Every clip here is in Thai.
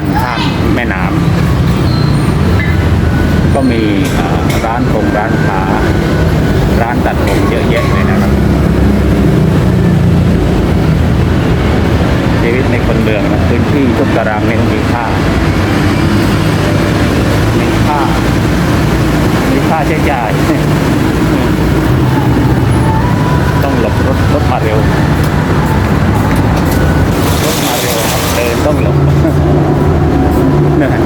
านข้ามแม่น้ำก็มีร้านคงร้านค้าร้านตัดผมเยอะแยะเลยนะครับชีวิตในคนเมืองนะพื้นที่ทุกตารางเมตรมีค่ามีค่ามีค่าใช้จ่ายต้องหลบรถรถมาเร็ว ต้องหลบนะฮะ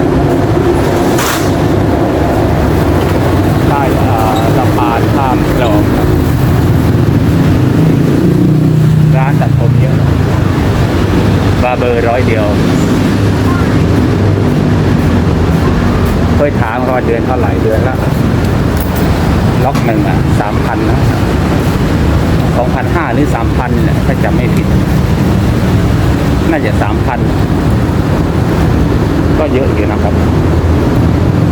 ใต้สะพานข้ามคลองร้านตัดผมเยอะบาร์เบอร์ร้อยเดียวเคยถามเขาว่าเดือนเท่าไหร่เดือนละล็อกหนึ่งอะสามพันนะสองพันห้าหรือสามพันเนี่ยถ้าจำไม่ผิด น่าจะสามพันก็เยอะอยู่นะครับ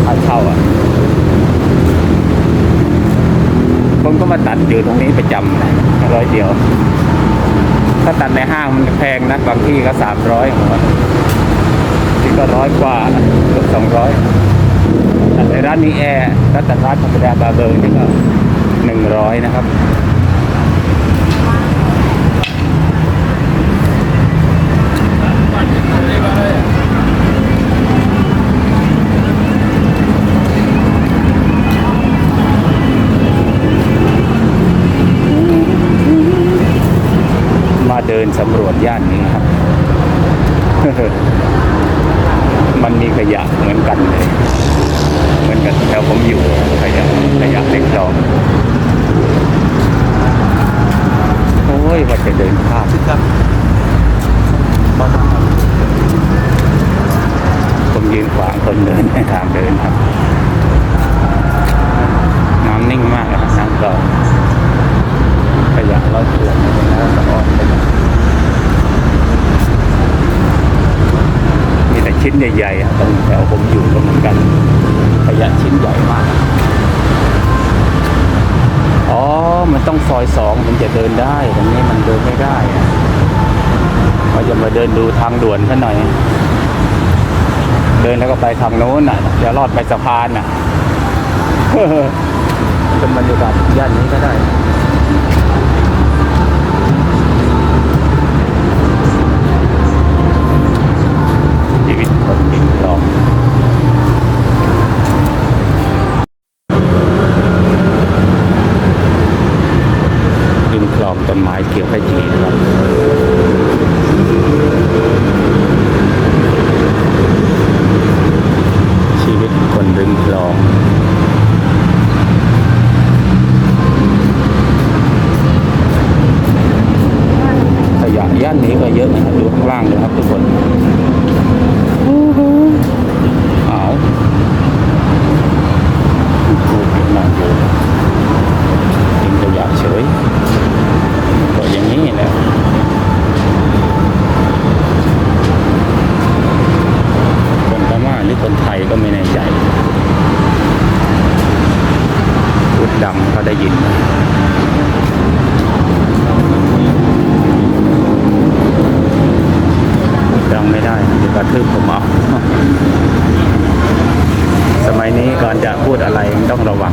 ค่าเช่าอะผมก็มาตัดอยู่ตรงนี้ประจำร้อยเดียว ถ้าตัดในห้างมันแพงนะบางที่ก็สามร้อยที่ก็ร้อยกว่าเกือบสองร้อยแต่ในร้านนี้แอร์ถ้าตัดร้านธรรมดาบาร์เบอร์นี่ก็หนึ่งร้อยนะครับ มาเดินสำรวจย่านนี้ครับ มันมีขยะเหมือนกันเลย เหมือนกันแถวผมอยู่ขยะขยะเล็กดองโอ้ย ว่าจะเดินข้ามครับผมยืนขวางคนเดินในทางเดินครับน้ำนิ่งมากนะครับน้ำกรองขยะร้อยเกลือนแล้วสะออนไปหมดมีแต่ชิ้นใหญ่ๆอะตรงแถวผมอยู่ก็เหมือนกันขยะชิ้นใหญ่มาก อ๋อ มัน ต้องซอยสองถึงจะเดินได้ตรงนี้มันเดินไม่ได้อะเราจะมาเดินดูทางด่วนซะหน่อย เดินแล้วก็ไปทางโน้นน่ะเดี๋ยวลอดไปสะพานน่ะเป็นบรรยากาศย่านนี้ก็ได้ชีวิตคนริมคลองริมคลอง ต้นไม้เขียวขจีนะครับ ชีวิตคนริมคลอง ขยะย่านนี้ก็เยอะนะครับดูข้างล่างเลยครับทุกคนเอาพูดอยู่นั่งอยู่ทิ้งขยะเฉยก็อย่างนี้แหละคนพม่าหรือคนไทยก็ไม่แน่ใจพูดดังเขาได้ยิน ดังไม่ได้เดี๋ยวกระทืบผมเอา สมัยนี้ก่อนจะพู ดอะไรต้องระวัง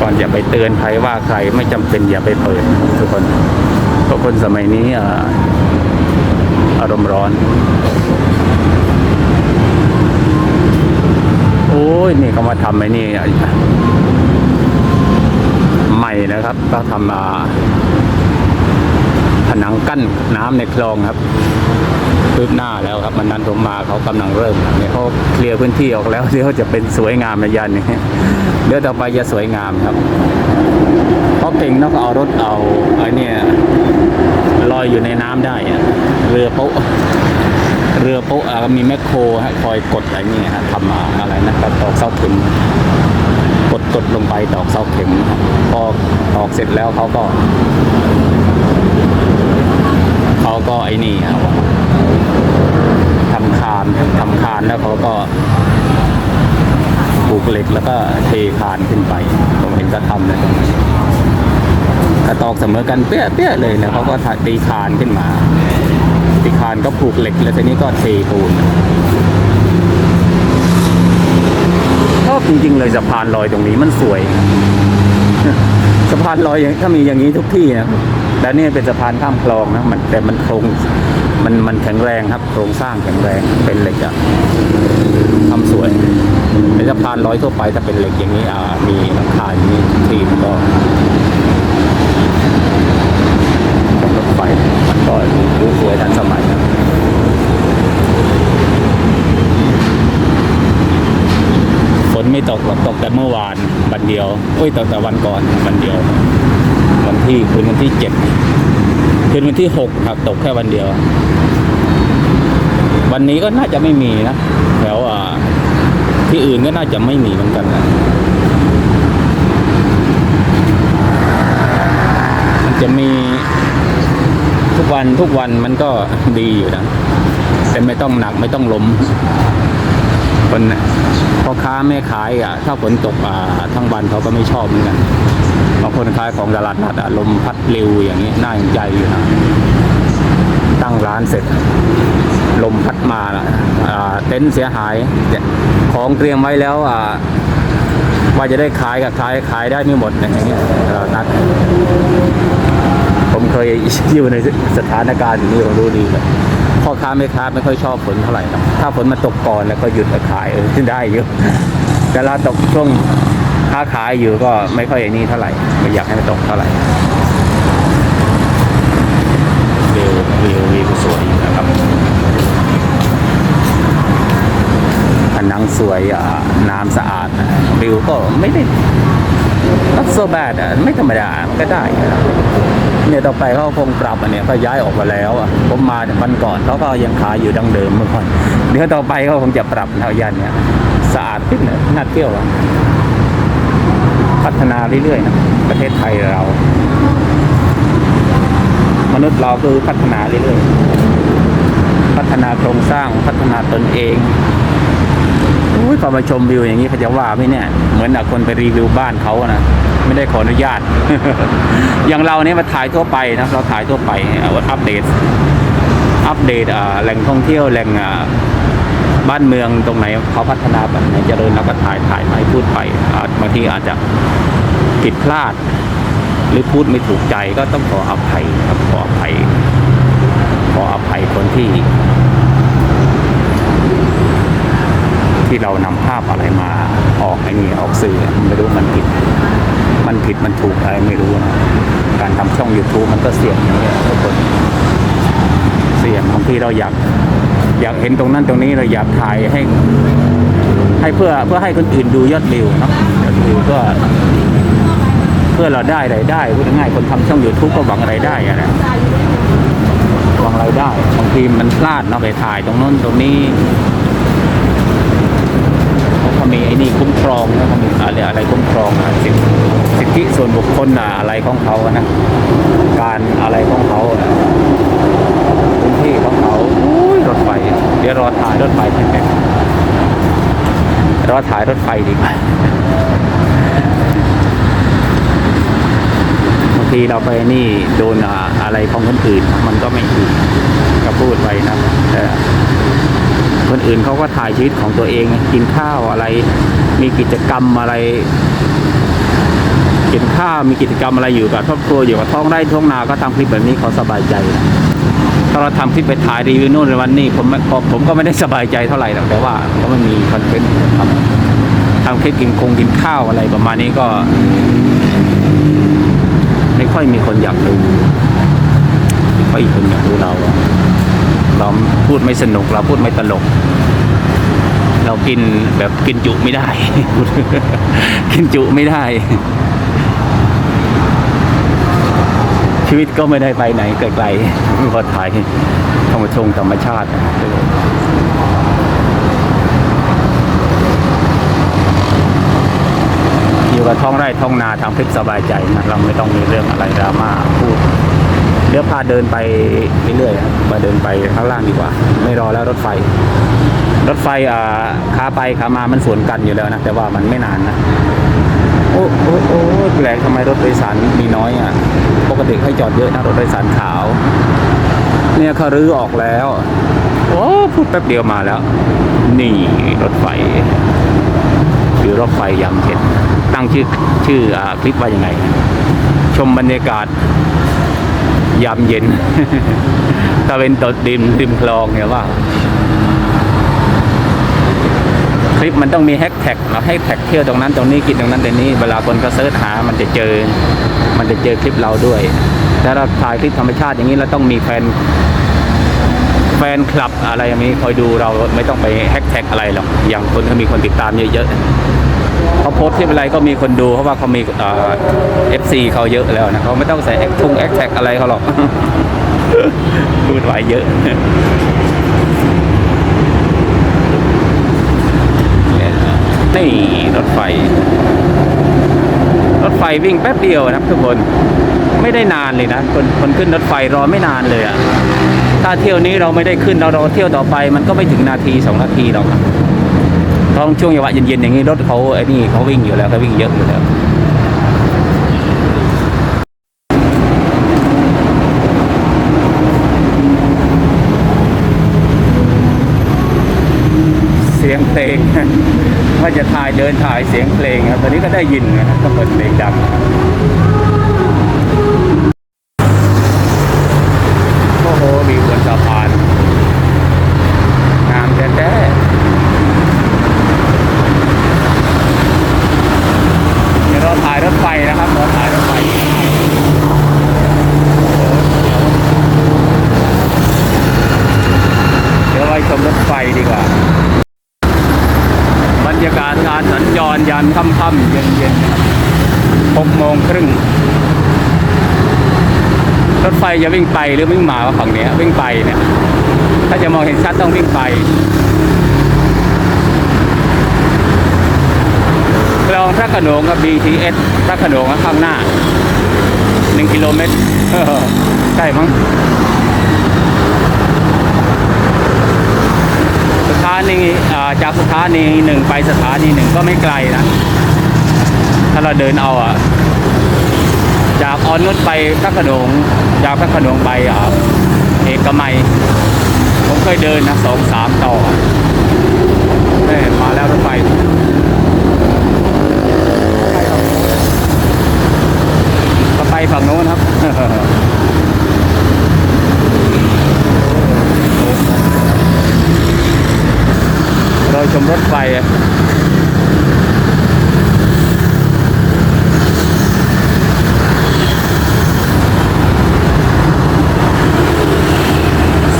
ก่อนจะไปเตือนใครว่าใครไม่จำเป็นอย่าไปเปิดทุกคนเพราะคนสมัยนี้อาอารมณ์ร้อน โอ้ยนี่เขามาทำไอ้นี่ใหม่นะครับก็ทำมาผนังกั้นน้ำในคลองครับ คืบหน้าแล้วครับมันนั้นผมมาเขากำลังเริ่มเนี่ยเขาเคลียร์พื้นที่ออกแล้วเดี๋ยวจะเป็นสวยงามในยันนี้เดี๋ยวต่อไปจะสวยงามครับเพราะเก่งนอกเอารถเอาไอ้นี่ลอยอยู่ในน้ำได้เรือโป๊ะเรือโป๊ะอะมีแมคโครฮะคอยกดไอ้นี่ฮะทำมาอะไรนะตอกเสาเข็มกดกดลงไปตอกเสาเข็มพอตอกเสร็จแล้วเขาก็เขาก็ไอ้นี่ครับ ทำคานทำคานแล้วเขาก็ปลูกเหล็กแล้วก็เทคานขึ้นไปผมเห็นก็ทำเลยกระตอกเสมอกันเปี้ยเปี้ยเลยแล้วเขาก็ตีคานขึ้นมา ตีคานก็ปลูกเหล็ก แล้วทีนี้ก็เทปูนโอเคจริงๆเลยสะพานลอยตรงนี้มันสวยสะพานลอยถ้ามีอย่างนี้ทุกที่นะแต่นี่เป็นสะพานข้ามคลองนะมันแต่มันโครง มันมันแข็งแรงครับ โครงสร้างแข็งแรงเป็นเหล็กอะทำสวยเป็นสะพานลอยทั่วไปถ้าเป็นเหล็กอย่างนี้อ่ามีหลังคาอย่างนี้ทีมก็รถไฟมันก็ดูสวยทันสมัยนะฝนไม่ตกหรอกตกแต่เมื่อวานวันเดียวเอ้ยตกแต่วันก่อนวันเดียว วันที่คืนวันที่เจ็ด คืนวันที่หกครับตกแค่วันเดียว วันนี้ก็น่าจะไม่มีนะแถวอ่าที่อื่นก็น่าจะไม่มีเหมือนกันนะมันจะมีทุกวันทุกวันมันก็ดีอยู่นะแต่ไม่ต้องหนักไม่ต้องล้มคนน่ะพ่อค้าแม่ขายอะ ถ้าฝนตกอ่าทั้งวันเขาก็ไม่ชอบเหมือนกัน คนขายของตลาดนัดลมพัดเร็วอย่างนี้น่าเห็นใจอยู่นะตั้งร้านเสร็จ ลมพัดมาน่ะเต็นท์เสียหาย ของเตรียมไว้แล้วว่าจะได้ขายกับขายขายได้ไม่หมดอย่างเงี้ตลาดนัดผมเคยอยู่ในสถานการณ์อย่างนี้ผมรู้ดีเลยพ่อค้าแม่ค้าไม่ค่อยชอบฝนเท่าไหร่ถ้าฝนมาตกก่อนแล้วก็หยุดขายเออได้อยู่แต่เราตกช่วง ค้าขายอยู่ก็ไม่ค่อยไอ้นี่เท่าไหร่ไม่อยากให้มันตกเท่าไหร่วิววิววิวสวยอยู่นะครับผนังสวยอะน้ำสะอาดนะวิวก็ไม่ได้ not so bad อะไม่ธรรมดามันก็ได้นะครับเนี่ยต่อไปเขาคงปรับอันเนี้ยก็ย้ายออกมาแล้วอะผมมาวันก่อนเขาก็ยังขายอยู่ดังเดิมเมื่อก่อนเดี๋ยวต่อไปเขาคงจะปรับแถวยันเนี่ยสะอาดขึ้นนะน่าเที่ยวอะ พัฒนาเรื่อยๆนะประเทศไทยเรา มนุษย์เราคือพัฒนาเรื่อยๆ พัฒนาโครงสร้างพัฒนาตนเองอุ้ยพอมาชมวิวอย่างนี้เขาจะว่าไหมเนี่ย เหมือนคนไปรีวิวบ้านเขาอะนะไม่ได้ขออนุญาต อย่างเราเนี่ยมาถ่ายทั่วไปนะเราถ่ายทั่วไปเอาอัปเดต อัปเดตแหล่งท่องเที่ยวแหล่งอ บ้านเมืองตรงไหนเขาพัฒนาแบบไหนเจริญเราก็ถ่ายถ่ายไปพูดไปบางทีอาจจะผิดพลาด หรือพูดไม่ถูกใจก็ต้องขออภัยครับขออภัย ขออภัยคนที่ ที่เรานำภาพอะไรมาออกไอ้นี่ออกสื่อไม่รู้มันผิด มันผิดมันถูกอะไรไม่รู้นะการทำช่อง YouTube มันก็เสี่ยงอย่างนี้ยทุกคนเสี่ยงบางทีเราอยาก อยากเห็นตรงนั้นตรงนี้เราอยากถ่ายให้ ให้เพื่อเพื่อให้คนอื่นดูยอดวิวเนาะยอดวิวก็ เพื่อเราได้รายได้พูดง่ายคนทำช่อง YouTube ก็หวังรายได้อะนะหวังรายได้บางทีมันพลาดเนาะไปถ่ายตรงโน้นตรงนี้เขามีไอ้นี่คุ้มครองนะเขามีอะไรอะไรคุ้มครองนะสิสิทธิส่วนบุคคลนะอะไรของเขานะการอะไรของเขาพื้นที่ของเขา ดี๋ยวรอถ่ายรถไฟแป๊บๆรอถ่ายรถไฟดีกว่าบางทีเราไปนี่โดนอะไรของคนอื่น มันก็ไม่ถูกก็พูดไว้นะแต่คนอื่นเขาก็ถ่ายชีวิตของตัวเองกินข้าวอะไร มีกิจกรรมอะไรกินข้าวมีกิจกรรมอะไรอยู่กับครอบครัวอยู่กับท้องไร่ท้องนาก็ทำคลิปแบบนี้เขาสบายใจนะ ถ้าเราทำคลิปไปถ่ายรีวิวนู่นวันนี้ผมไม่ผมก็ไม่ได้สบายใจเท่าไหร่หรอกแต่ว่าก็ไม่มีคอนเทนต์ทำทำคลิปกินคงกินข้าวอะไรประมาณนี้ก็ ไม่ค่อยมีคนอยากดูไม่ค่อยมีคนอยากดูเราเราพูดไม่สนุกเราพูดไม่ตลก เรากินแบบกินจุไม่ได้ กินจุไม่ได้ ชีวิตก็ไม่ได้ไปไหนไกลๆพอถ่ายธรรมชงธรรมชาติอยู่กับท้องไร่ท้องนาทำคลิปสบายใจนะเราไม่ต้องมีเรื่องอะไรดราม่าพูดเดี๋ยวพาเดินไปเรื่อยๆมาเดินไปข้างล่างดีกว่า ไม่รอแล้วรถไฟ รถไฟอ่าขาไปขามามันสวนกันอยู่แล้วนะแต่ว่ามันไม่นานนะโอ้โอ้โอ้แปลกทำไมรถโดยสารมีน้อยอะ ปกติให้จอดเยอะนะรถโดยสารขาว เนี่ยเขารื้อออกแล้วโอ้พูดแป๊บเดียวมาแล้ว นี่รถไฟคือรรถไฟยามเย็นตั้งชื่อชื่ออคลิปว่ายังไง ชมบรรยากาศ ยามเย็นตะเวนตดดิมริมคลองเนี่ยว่า คลิปมันต้องมีแฮชแท็กเราให้แท็กเที่ยวตรงนั้นตรงนี้กินตรงนั้นตรงนี้เวลาคนเขาเสิร์ชหามันจะเจอ มันจะเจอคลิปเราด้วยถ้าเราถ่ายคลิปธรรมชาติอย่างนี้เราต้องมีแฟนแฟนคลับอะไรอย่างนี้คอยดูเราไม่ต้องไปแฮชแท็กอะไรหรอกอย่างคนเขามีคนติดตามเยอะๆเขาโพสต์คลิปอะไรก็มีคนดูเพราะว่าเขามีเอฟซีเขาเยอะแล้วนะเขาไม่ต้องใส่แอคทุ่งแอคแท็กอะไรเขาหรอกพูดไว้เยอะ นี่รถไฟ รถไฟวิ่งแป๊บเดียวนะครับทุกคนไม่ได้นานเลยนะคนคนขึ้นรถไฟรอไม่นานเลยอะถ้าเที่ยวนี้เราไม่ได้ขึ้นเรารอเที่ยวต่อไป มันก็ไม่ถึงนาทีสองนาทีหรอกครับตอนช่วงจังหวะเย็นๆอย่างนี้รถเขาไอ้นี่เขาวิ่งอยู่แล้วเขาวิ่งเยอะอยู่แล้ว เสียงเพล งว่าจะถ่ายเดินถ่ายเสียงเพลงครับตอนนี้ก็ได้ยินนะครับก็เปิดเพลงดังโอ้โหมีบนสะพานงามแท้ๆเดี๋ยวเราถ่ายรถไฟนะครับเราถ่ายรถไฟเดี๋ยวไปชมรถไฟดีกว่า บรร ยากาศการสัญจรยามค่ำๆเย็นๆหกโมงครึ่งรถไฟจะวิ่งไปหรือวิ่งมาฝั่งเนี้ยวิ่งไปเนี่ย ถ้าจะมองเห็นชัดต้องวิ่งไปคลองพระขนงกับ BTS พระขนงข้างหน้าหนึ่งกิโลเมตรใช่มั้ง สถา นีจากสถานีหนึ่งไปสถานีหนึ่งก็ไม่ไกลนะ ถ้าเราเดินเอาอะ จากออนนุชไปพระขนงจากพระขนงไปอเอกมัย ผมเคยเดินนะสองสามต่อเอ้ยมาแล้วรถไฟก็ไปฝั่งโน้นครับ เรถไฟ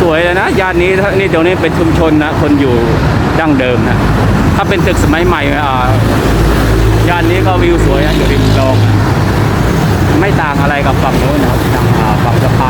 สวยเลยนะย่านนี้ถ้านี่ตรงนี้เป็นชุมชนนะคนอยู่ดั้งเดิมนะถ้าเป็นตึกสมัยใหม่อ่าย่านนี้ก็วิวสวยนะอยู่ริมคลอง ไม่ต่างอะไรกับฝั่งโน้นนะครับทางอ่าฝั่งสะพาน